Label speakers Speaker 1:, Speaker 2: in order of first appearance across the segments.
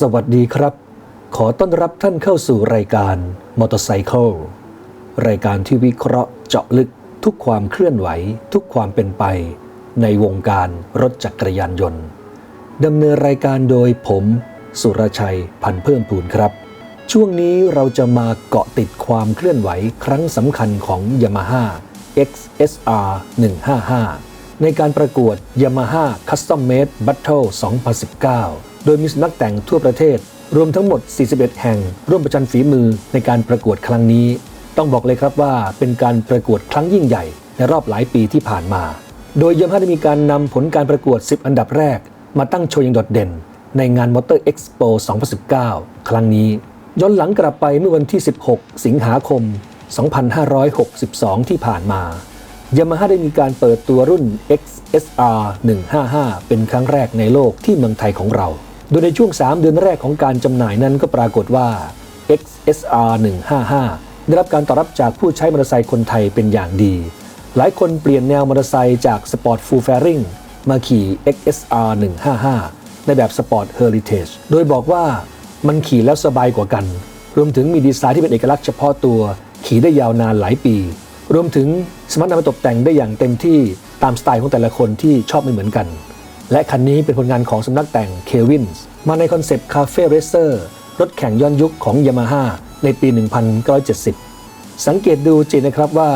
Speaker 1: สวัสดีครับ ขอต้อนรับท่านเข้าสู่รายการมอเตอร์ไซค์รายการที่วิเคราะห์เจาะลึกทุกความเคลื่อนไหว ทุกความเป็นไป ในวงการรถจักรยานยนต์ดำเนินรายการโดยผม สุรชัยพันเพิ่มพูนครับ ช่วงนี้เราจะมาเกาะติดความเคลื่อนไหวครั้งสำคัญของ Yamaha XSR 155ในการประกวด Yamaha Custom Made Battle 2019 โดยมีสำนักแต่งทั่วประเทศ รวมทั้งหมด 41 แห่ง ร่วมประชันฝีมือในการประกวดครั้งนี้ ต้องบอกเลยครับว่าเป็นการประกวดครั้งยิ่งใหญ่ ในรอบหลายปีที่ผ่านมา โดย Yamaha ได้มีการนำผลการประกวด 10 อันดับแรก มาตั้งโชว์อย่างโดดเด่น ในงาน Motor Expo 2019 ครั้งนี้ ย้อนหลังกลับไปเมื่อวันที่ 16 สิงหาคม 2562 ที่ผ่านมายามาฮ่าได้มีการเปิดตัวรุ่น XSR 155 เป็นครั้งแรกในโลกที่เมืองไทยของเรา โดยในช่วง 3 เดือนแรกของการจำหน่ายนั้นก็ปรากฏว่า XSR 155ได้รับการตอบรับจากผู้ใช้มอเตอร์ไซค์คนไทยเป็นอย่างดี หลายคนเปลี่ยนแนวมอเตอร์ไซค์จากสปอร์ตฟูลแฟริงมาขี่ XSR 155ในแบบสปอร์ตเฮอริเทจโดยบอกว่ามันขี่แล้วสบายกว่ากัน รวมถึงมีดีไซน์ที่เป็นเอกลักษณ์เฉพาะตัว ขี่ได้ยาวนานหลายปี รวมถึงสามารถนำมาตกแต่งได้อย่างเต็มที่ตามสไตล์ของแต่ละคนที่ชอบไม่เหมือนกัน และคันนี้เป็นผลงานของสำนักแต่งเควินส์มาในคอนเซปต์คาเฟ่เรเซอร์รถแข่งย้อนยุคของยามาฮ่าในปี 1970 สังเกตดูจินะครับว่า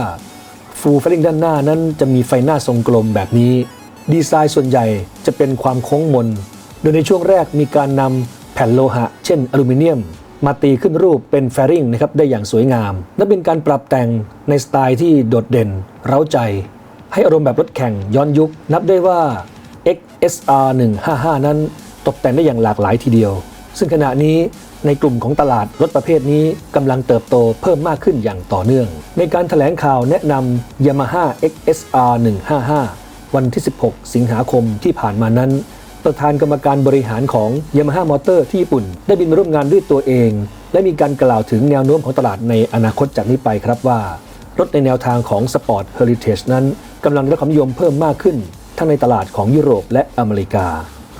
Speaker 1: ฟูลเฟลิงด้านหน้านั้นจะมีไฟหน้าทรงกลมแบบนี้ ดีไซน์ส่วนใหญ่จะเป็นความโค้งมน โดยในช่วงแรกมีการนำแผ่นโลหะ เช่นอลูมิเนียม มาตีขึ้นรูปเป็นแฟริงนะครับได้อย่างสวยงาม และเป็นการปรับแต่งในสไตล์ที่โดดเด่น เร้าใจ ให้อารมณ์แบบรถแข่งย้อนยุค นับได้ว่า XSR 155 นั้นตกแต่งได้อย่างหลากหลายทีเดียว ซึ่งขณะนี้ในกลุ่มของตลาดรถประเภทนี้กำลังเติบโตเพิ่มมากขึ้นอย่างต่อเนื่อง ในการถแถลงข่าวแนะนำ Yamaha XSR 155 วันที่ 16 สิงหาคมที่ผ่านมานั้น ประธานกรรมการบริหารของ Yamaha Motor ที่ญี่ปุ่น ได้บินมาร่วมงานด้วยตัวเอง และมีการกล่าวถึงแนวโน้มของตลาดในอนาคตจากนี้ไปครับว่า รถในแนวทางของ Sport Heritage นั้นกำลังได้รับความนิยมเพิ่มมากขึ้น ทั้งในตลาดของยุโรปและอเมริกา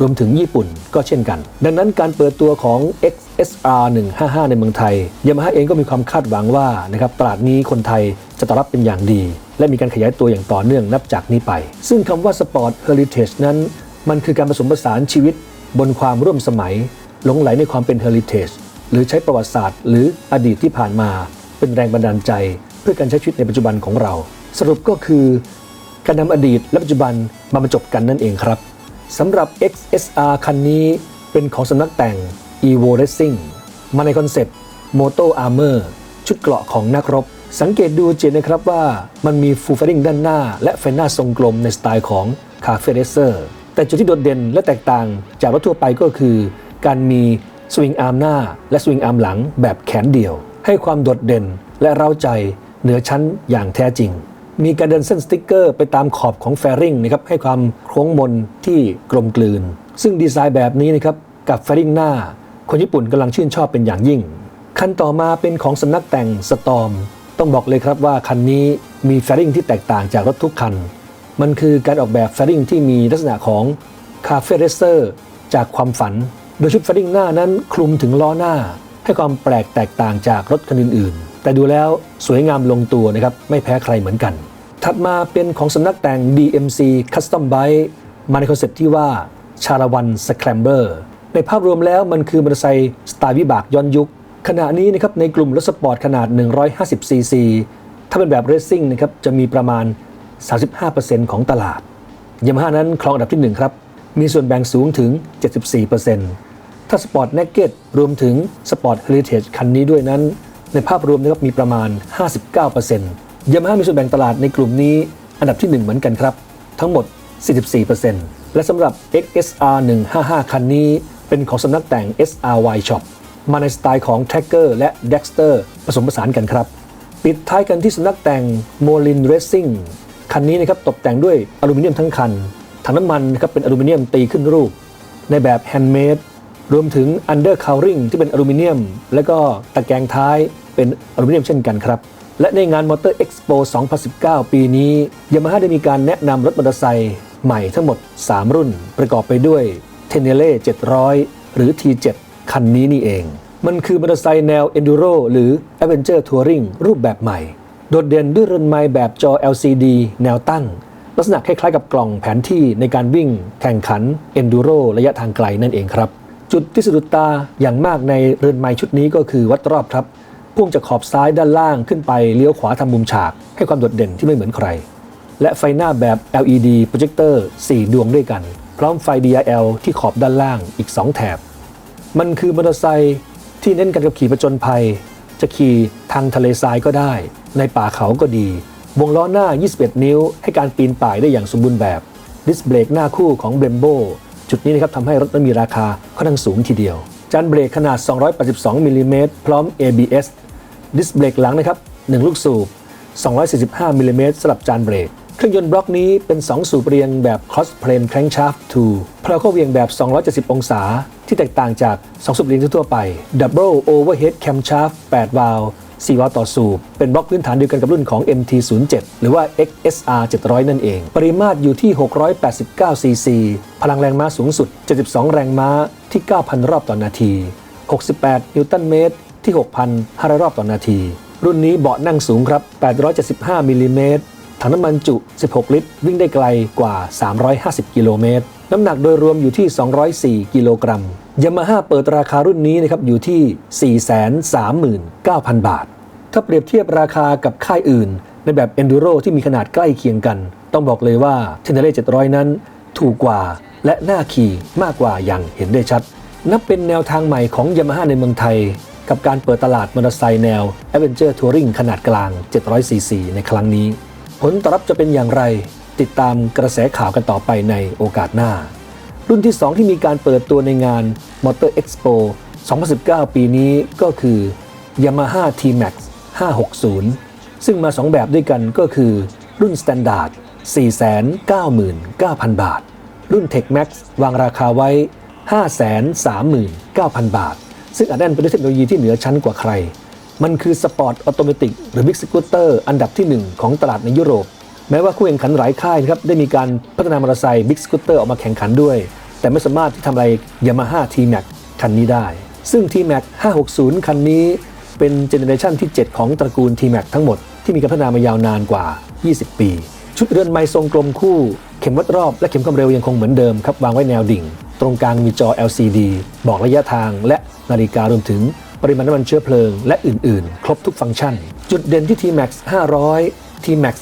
Speaker 1: รวมถึงญี่ปุ่นก็เช่นกัน ดังนั้นการเปิดตัวของ XSR 155 ในเมืองไทย Yamaha เองก็มีความคาดหวังว่านะครับตลาดนี้คนไทยจะตอบรับเป็นอย่างดี และมีการขยายตัวอย่างต่อเนื่องนับจากนี้ไป ซึ่งคำว่า Sport Heritage นั้น มันคือการผสมผสานชีวิต บนความร่วมสมัยหลงไหลในความเป็น Heritage หรือใช้ประวัติศาสตร์ หรืออดีตที่ผ่านมา เป็นแรงบันดาลใจ เพื่อการใช้ชีวิตในปัจจุบันของเรา สรุปก็คือ การนำอดีตและปัจจุบันมาบรรจบกันนั่นเองครับสำหรับ XSR คันนี้เป็นของสำนักแต่ง Evo Racing มาในคอนเซปต์ Moto Armor ชุดเกราะของนักรบ สังเกตดูเจนนะครับว่ามันมีฟูลเฟริงด้านหน้า และไฟหน้าทรงกลมในสไตล์ของ Cafe Racer แต่จุดที่โดดเด่นและแตกต่างจากรถทั่วไปก็คือ การมีสวิงอาร์มหน้า และสวิงอาร์มหลังแบบแขนเดียว ให้ความโดดเด่นและเร้าใจเหนือชั้นอย่างแท้จริง มีการเดินเส้นสติ๊กเกอร์ไปตามขอบของแฟริงนะครับให้ความโค้งมนที่กลมกลืน ซึ่งดีไซน์แบบนี้นะครับกับแฟริงหน้า คนญี่ปุ่นกำลังชื่นชอบเป็นอย่างยิ่ง คันต่อมาเป็นของสำนักแต่งสตอมต้องบอกเลยครับว่าคันนี้มีแฟริงที่แตกต่างจากรถทุกคัน มันคือการออกแบบแฟริงที่มีลักษณะของคาเฟ่เรเซอร์จากความฝัน โดยชุดแฟริงหน้านั้นคลุมถึงล้อหน้า ให้ความแปลกแตกต่างจากรถคันอื่นๆ แต่ดูแล้วสวยงามลงตัวนะครับไม่แพ้ใครเหมือนกัน ถัดมาเป็นของสำนักแต่ง DMC Custom Bike มาในคอนเซ็ปต์ที่ว่าชาละวันสแครมเบอร์ในภาพรวมแล้วมันคือมอเตอร์ไซค์สไตล์วิบากย้อนยุค ขณะนี้นะครับในกลุ่มรถสปอร์ตขนาด 150 ซีซี ถ้าเป็นแบบเรซซิ่งนะครับจะมีประมาณ 35%ของตลาดยามาฮ่านั้นครองอันดับที่ 1 ครับ มีส่วนแบ่งสูงถึง 74%ถ้าสปอร์ตเนกเก็ตรวมถึงสปอร์ตเฮลิเทจคันนี้ด้วยนั้น ในภาพรวมนะครับมีประมาณ 59%ยามาฮ่ามีส่วนแบ่งตลาดในกลุ่มนี้อันดับที่ 1 เหมือนกันครับ ทั้งหมด 44%และสำหรับ XSR 155 คันนี้ เป็นของสำนักแต่ง SRY Shop มาในสไตล์ของ Tracker และ Dexter ผสมผสานกันครับ ปิดท้ายกันที่สำนักแต่ง Molin Racing คันนี้นะครับตกแต่งด้วยอลูมิเนียมทั้งคัน ถังน้ำมันนะครับเป็นอลูมิเนียมตีขึ้นรูป ในแบบแฮนด์เมดรวมถึง Under Cowring ที่เป็นอลูมิเนียม และก็ตะแกรงท้าย เป็นอลูมิเนียมเช่นกันครับ และในงาน Motor Expo 2019 ปีนี้ Yamaha ได้มีการแนะนำรถมอเตอร์ไซค์ใหม่ทั้งหมด 3 รุ่น ประกอบไปด้วย t e n e l e 700 หรือ T7 คันนี้นี่เอง มันคือมอเตอร์ไซค์แนว Enduro หรือ Adventure Touring รูปแบบใหม่ โดดเด่นด้วยเรือนไม้แบบจอ LCD แนวตั้ง ลักษณะคล้ายๆกับกล่องแผนที่ในการวิ่งแข่งขัน Enduro ระยะทางไกลนั่นเองครับ จุดที่สะดุดตาอย่างมากในเรือนไม้ชุดนี้ก็คือวัดรอบครับ พุ่งจากขอบซ้ายด้านล่างขึ้นไปเลี้ยวขวาทำมุมฉาก ให้ความโดดเด่นที่ไม่เหมือนใคร และไฟหน้าแบบ LED โปรเจคเตอร์4ดวงด้วยกัน พร้อมไฟ DRL ที่ขอบด้านล่างอีก 2 แถบ มันคือมอเตอร์ไซค์ที่เน้นการขับขี่ประจนภัย จะขี่ทางทะเลทรายก็ได้ ในป่าเขาก็ดี วงล้อหน้า 21 นิ้ว ให้การปีนป่ายได้อย่างสมบูรณ์แบบดิสเบรกหน้าคู่ของ Brembo จุดนี้นะครับทำให้รถนั้นมีราคาค่อนข้างสูงทีเดียว จานเบรกขนาด 282มิลลิเมตรพร้อม ABS ดิสเบรกหลังนะครับ 1 ลูกสูบ 245มิลลิเมตรสำหรับจานเบรก เครื่องยนต์บล็อกนี้เป็น 2 สูบเรียงแบบ cross plane crankshaft 2พราเข้าเวียงแบบ 270 องศา ที่แตกต่างจาก 2 สูบเรียงทั่วไป double overhead camshaft 8 วาล์ว 4วาล์วต่อสูบ เป็นบล็อกพื้นฐานเดียวกันกับรุ่นของ MT07 หรือว่า XSR 700 นั่นเอง ปริมาตรอยู่ที่ 689 cc พลังแรงม้าสูงสุด 72 แรงม้าที่ 9,000 รอบต่อนาที 68 นิวตันเมตรที่ 6,500 รอบต่อนาที รุ่นนี้เบาะนั่งสูงครับ 875 มิลลิเมตรถังน้ำมันจุ 16 ลิตร วิ่งได้ไกลกว่า 350 กิโลเมตร น้ำหนักโดยรวมอยู่ที่ 204 กิโลกรัม ยามาฮ่าเปิดราคารุ่นนี้นะครับอยู่ที่ 439,000 บาท ถ้าเปรียบเทียบราคากับค่ายอื่น ในแบบ Enduro ที่มีขนาดใกล้เคียงกัน ต้องบอกเลยว่า t e n e r e 700 นั้นถูกกว่าและน่าขี่มากกว่าอย่างเห็นได้ชัด นับเป็นแนวทางใหม่ของยามาฮ่าในเมืองไทย กับการเปิดตลาดมอเตอร์ไซค์แนว Adventure Touring ขนาดกลาง 700cc ในครั้งนี้ ผลตอบรับจะเป็นอย่างไร ติดตามกระแสข่าวกันต่อไปในโอกาสหน้า รุ่นที่ 2 ที่มีการเปิดตัวในงาน Motor Expo 2019 ปีนี้ก็คือ Yamaha T-Max 560 ซึ่งมา 2 แบบด้วยกันก็คือรุ่น Standard 499,000 บาท รุ่น Tech Max วางราคาไว้ 539,000 บาท ซึ่งอัดแน่นไปด้วยเทคโนโลยีที่เหนือชั้นกว่าใคร มันคือสปอร์ตออโตเมติกหรือบิ๊กสกูตเตอร์อันดับที่ 1 ของตลาดในยุโรป แม้ว่าคู่แข่งขันหลายค่ายนะครับได้มีการพัฒนามอเตอร์ไซค์บิ๊กสกูตเตอร์ออกมาแข่งขันด้วย แต่ไม่สามารถที่ทำอะไร Yamaha T-Max คันนี้ได้ ซึ่ง T-Max 560 คันนี้เป็นเจเนเรชันที่ 7 ของตระกูล T-Max ทั้งหมดที่มีการพัฒนามายาวนานกว่า 20 ปี ชุดเรือนไม้ทรงกลมคู่ เข็มวัดรอบและเข็มความเร็วยังคงเหมือนเดิมครับ วางไว้แนวดิ่ง ตรงกลางมีจอ LCD บอกระยะทางและนาฬิการวมถึงปริมาณน้ำมันเชื้อเพลิงและอื่น ๆ ครบทุกฟังก์ชัน จุดเด่นที่ T-Max 500 T-Max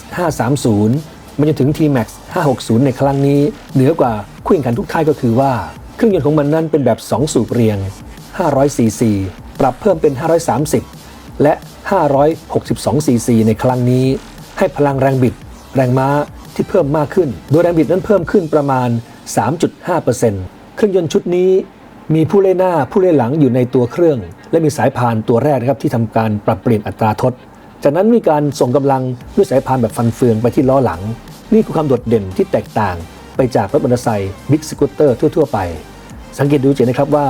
Speaker 1: 530 มันจนถึง T-Max 560 ในครั้งนี้ เหนือกว่าคู่แข่งขันทุกค่ายก็คือว่า เครื่องยนต์ของมันนั้นเป็นแบบ 2 สูบเรียง 500 cc ปรับเพิ่มเป็น 530 และ 562 cc ในครั้งนี้ ให้พลังแรงบิด แรงม้าที่เพิ่มมากขึ้น โดยแรงบิดนั้นเพิ่มขึ้นประมาณ 3.5%เครื่องยนต์ชุดนี้มีผู้เล่นหน้าผู้เล่นหลังอยู่ในตัวเครื่อง และมีสายพานตัวแรกนะครับที่ทำการปรับเปลี่ยนอัตราทด จากนั้นมีการส่งกำลังด้วยสายพานแบบฟันเฟืองไปที่ล้อหลัง นี่คือความโดดเด่นที่แตกต่างไปจากรถมอเตอร์ไซค์บิ๊กสกูตเตอร์ทั่ว ๆ ไป สังเกตดูเห็นนะครับว่า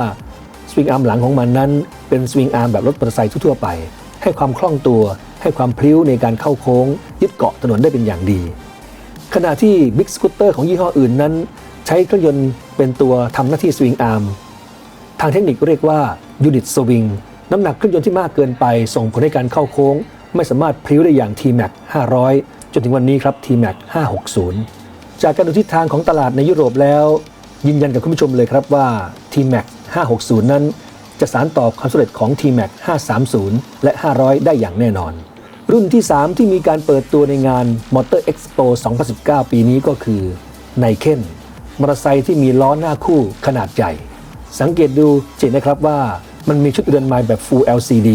Speaker 1: สวิงอาร์มหลังของมันนั้นเป็นสวิงอาร์มแบบรถมอเตอร์ไซค์ทั่ว ๆ ไป ให้ความคล่องตัว ให้ความพลิ้วในการเข้าโค้ง ยึดเกาะถนนได้เป็นอย่างดี ขณะที่บิ๊กสกูตเตอร์ของยี่ห้ออื่นนั้น ใช้เครื่องยนต์เป็นตัวทำหน้าที่สวิงอาร์มทางเทคนิคเรียกว่ายูนิตสวิงน้ำหนักเครื่องยนต์ที่มากเกินไป ส่งผลให้การเข้าโค้ง ไม่สามารถพลิ้วได้อย่าง T-Max 500 จนถึงวันนี้ครับ T-Max 560 จากการดูทิศทางของตลาดในยุโรปแล้ว ยืนยันกับคุณผู้ชมเลยครับว่า T-Max 560 นั้น จะสานต่อความสำเร็จของ T-Max 530 และ 500 ได้อย่างแน่นอน รุ่นที่ 3 ที่มีการเปิดตัวในงาน Motor Expo 2019 ปีนี้ก็คือ n i k e n มอเตอร์ไซค์ที่มีล้อหน้าคู่ขนาดใหญ่สังเกตดูจะเห็นนะครับว่ามันมีชุดเรือนไม้แบบ Full LCD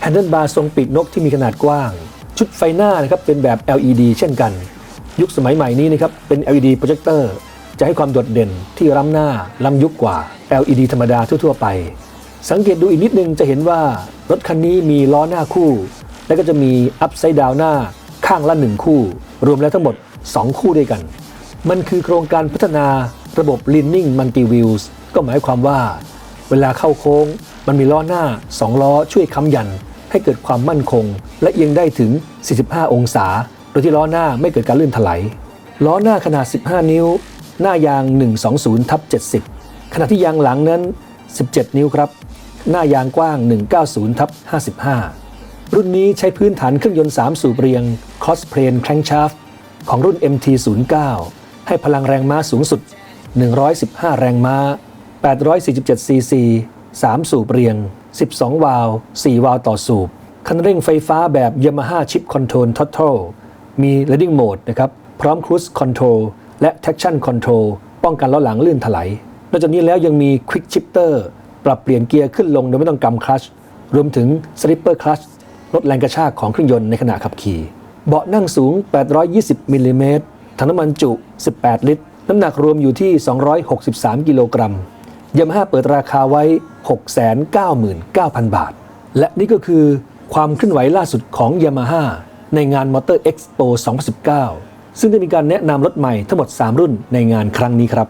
Speaker 1: แฮนเดิลบาร์ทรงปีกนกที่มีขนาดกว้าง ชุดไฟหน้านะครับเป็นแบบ LED เช่นกัน ยุคสมัยใหม่นี้นะครับเป็น LED โปรเจคเตอร์จะให้ความโดดเด่นที่ล้ำหน้าล้ำยุคกว่า LED ธรรมดาทั่วๆไป สังเกตดูอีกนิดนึงจะเห็นว่ารถคันนี้มีล้อหน้าคู่ และก็จะมีอัพไซด์ดาวหน้าข้างละหนึ่งคู่ รวมแล้วทั้งหมด 2 คู่ด้วยกัน มันคือโครงการพัฒนาระบบ Leaning Multi Wheels ก็หมายความว่า เวลาเข้าโค้ง มันมีล้อหน้า 2 ล้อช่วยค้ำยัน ให้เกิดความมั่นคง และเอียงได้ถึง 45 องศา โดยที่ล้อหน้าไม่เกิดการลื่นถลายล้อหน้าขนาด 15 นิ้ว หน้ายาง 120ทับ70 ขณะที่ยางหลังนั้น 17 นิ้วครับ หน้ายางกว้าง 190ทับ55 รุ่นนี้ใช้พื้นฐานเครื่องยนต์ 3 สูบเรียง Cosplane Crankshaft ของรุ่น MT09 ให้พลังแรงม้าสูงสุด 115 แรงม้า 847 ซีซี 3 สูบเรียง 12 วาล์ว4วาล์วต่อสูบ คันเร่งไฟฟ้าแบบ Yamaha Chip Control Total มี Leading Mode นะครับ พร้อม Cruise Control และ Traction Control ป้องกันล้อหลังลื่นถลายนอกจากนี้แล้วยังมี Quick Shifter ปรับเปลี่ยนเกียร์ขึ้นลงโดยไม่ต้องกำคลัช รวมถึง Slipper Clutch ลดแรงกระชากของเครื่องยนต์ในขณะขับขี่ เบาะนั่งสูง 820มิลลิเมตรถังน้ำมันจุ 18 ลิตร น้ำหนักรวมอยู่ที่ 263 กิโลกรัม ยามาฮ่าเปิดราคาไว้ 699,000 บาท และนี่ก็คือความเคลื่อนไหวล่าสุดของยามาฮ่าในงานมอเตอร์เอ็กซ์โป2019 ซึ่งได้มีการแนะนำรถใหม่ทั้งหมด 3 รุ่นในงานครั้งนี้ครับ